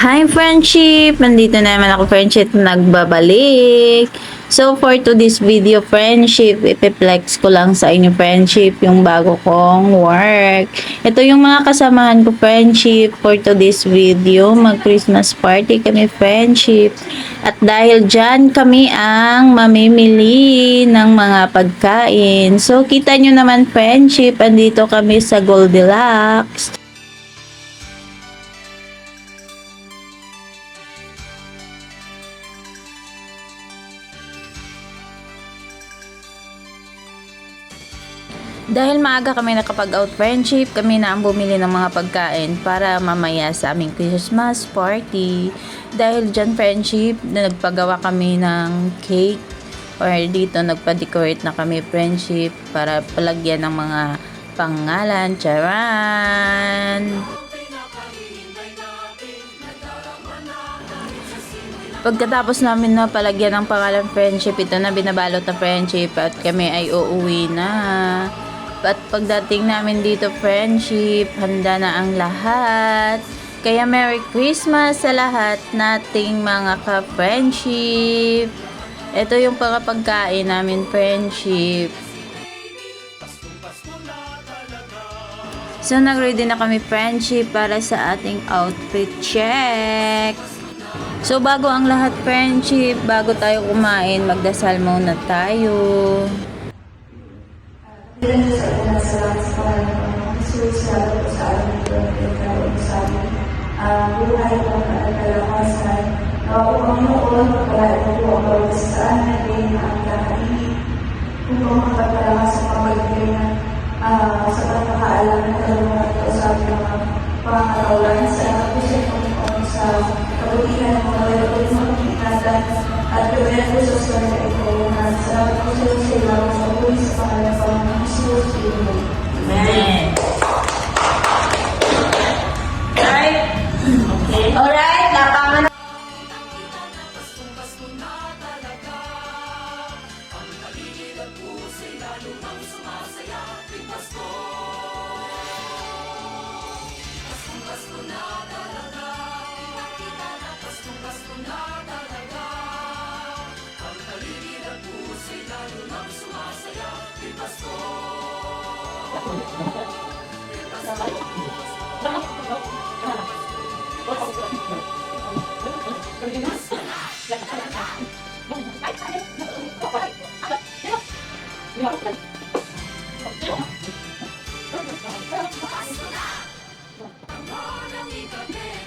Hi friendship! Nandito naman ako friendship nagbabalik. So for today's video friendship, ipiplex ko lang sa inyo friendship yung bago kong work. Ito yung mga kasamahan ko friendship for today's video. Mag Christmas party kami friendship. At dahil dyan kami ang mamimili ng mga pagkain. So kita nyo naman friendship, andito kami sa Goldilocks. Dahil maaga kami nakapag-out friendship, kami na ang bumili ng mga pagkain para mamaya sa aming Christmas party. Dahil dyan friendship, na nagpagawa kami ng cake or dito nagpa-decorate na kami friendship para palagyan ng mga pangalan. Charan! Pagkatapos namin na palagyan ng pangalan friendship, ito na binabalot na friendship at kami ay uuwi na. At pagdating namin dito friendship, handa na ang lahat. Kaya Merry Christmas sa lahat nating mga ka-friendship. Ito yung pagkapagkain namin friendship. So nag-ready na kami friendship para sa ating outfit check. So bago ang lahat friendship, bago tayo kumain, magdasal muna tayo. Ilan sa una sa lahat sa Panginoon, Jesus, lalo po sa aming pinagkaroon sa amin. Ang buhay ko na nagkalakasan, na ako Panginoon, pagkalaan mo po ang bawat sa amin, din ang kakainin. Kung makapagpalakas sa na na at at lumero sa sarili ay kawahan sa puso sa ilaw sa buhay sa pangalapan ng Jesus Amen. Amen. Alright? Okay. Alright, napangan Pasko 이거 내